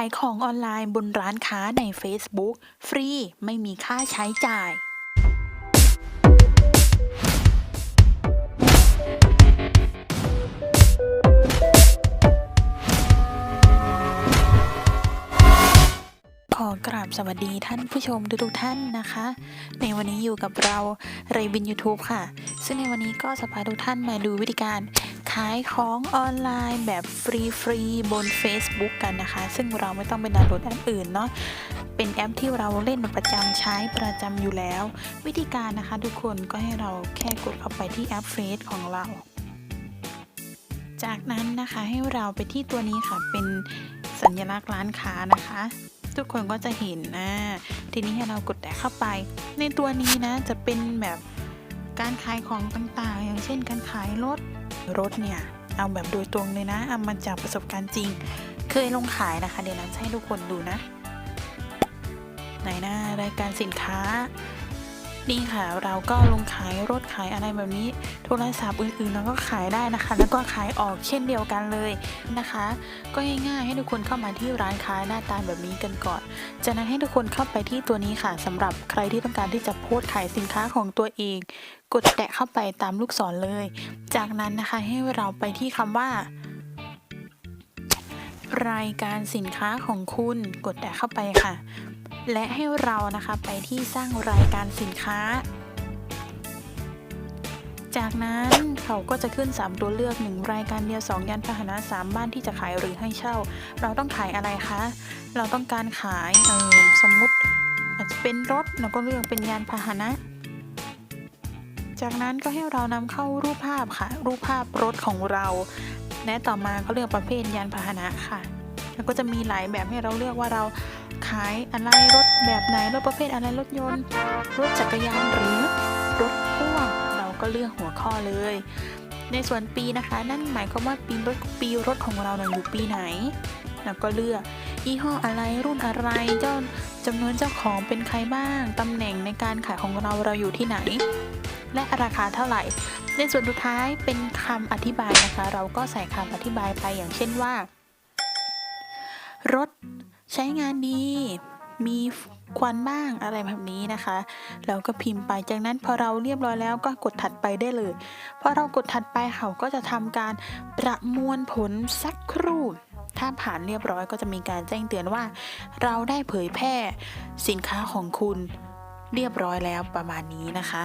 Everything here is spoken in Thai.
ายของออนไลน์บนร้านค้าใน Facebook ฟรี ไม่มีค่าใช้จ่าย ขอกราบสวัสดีท่านผู้ชมทุกๆท่านนะคะ ในวันนี้อยู่กับเราเรบิน YouTube ค่ะ ซึ่งในวันนี้ก็จะพาทุกท่านมาดูวิธีการ ขายของออนไลน์แบบฟรีๆบน Facebook กันนะคะ ซึ่งเราไม่ต้องไปดาวน์โหลดแอปอื่นเนาะเป็นแอปที่เราเล่นประจำใช้ประจำอยู่แล้ว วิธีการนะคะทุกคนก็ให้เราแค่กดเข้าไปที่แอปเฟซของเรา จากนั้นนะคะให้เราไปที่ตัวนี้ค่ะเป็นสัญลักษณ์ร้านค้านะคะ ทุกคนก็จะเห็นนะทีนี้ให้เรากดแตะเข้าไป ในตัวนี้นะจะเป็นแบบการขายของต่างๆ อย่างเช่นการขายรถ รถเนี่ย เอาแบบโดยตรงเลยนะ เอามาจากประสบการณ์จริง เคยลงขายนะคะ เดี๋ยวนั้นให้ทุกคนดูนะ ไหนหน้ารายการสินค้า นี่ค่ะเราก็ลงขายรถขายอะไรแบบนี้ โทรศัพท์อื่นๆเราก็ขายได้นะคะ แล้วก็ขายออกเช่นเดียวกันเลยนะคะ ก็ง่ายๆให้ทุกคนเข้ามาที่ร้านค้าหน้าตาแบบนี้กันก่อน จากนั้นให้ทุกคนเข้าไปที่ตัวนี้ค่ะสำหรับใครที่ต้องการที่จะโพสต์ขายสินค้าของตัวเอง กดแตะเข้าไปตามลูกศรเลย จากนั้นนะคะให้เราไปที่คำว่ารายการสินค้าของคุณกดแตะเข้าไปค่ะ และให้เรานะคะไปที่สร้างรายการสินค้า จากนั้นเขาก็จะขึ้น 3 ตัวเลือก 1 รายการเดียว 2 ยานพาหนะ 3 บ้านที่จะขายหรือให้เช่า เราต้องขายอะไรคะ เราต้องการขายเออสมมุติอาจจะเป็นรถเราก็เลือกเป็นยานพาหนะ จากนั้นก็ให้เรานำเข้ารูปภาพค่ะ รูปภาพรถของเรา และต่อมาก็เลือกประเภทยานพาหนะค่ะ แล้วก็จะมีหลายแบบให้เราเลือกว่าเราขายอะไรรถแบบไหนรถประเภทอะไรรถยนต์ รถจักรยานหรือรถพ่วงเราก็เลือกหัวข้อเลย ในส่วนปีนะคะ นั่นหมายความว่าปีรถปีรถของเราเนี่ยอยู่ปีไหนเราก็เลือกยี่ห้ออะไรรุ่นอะไรเจ้าจำนวนเจ้าของเป็นใครบ้างตำแหน่งในการขายของเราเราอยู่ที่ไหน และราคาเท่าไหร่ ในส่วนสุดท้ายเป็นคำอธิบายนะคะ เราก็ใส่คำอธิบายไปอย่างเช่นว่า รถใช้งานดี มีควันบ้างอะไรแบบนี้นะคะ เราก็พิมพ์ไป จากนั้นพอเราเรียบร้อยแล้วก็กดถัดไปได้เลย พอเรากดถัดไปเขาก็จะทำการประมวลผลสักครู่ ถ้าผ่านเรียบร้อยก็จะมีการแจ้งเตือนว่า เราได้เผยแพร่สินค้าของคุณเรียบร้อยแล้วประมาณนี้นะคะ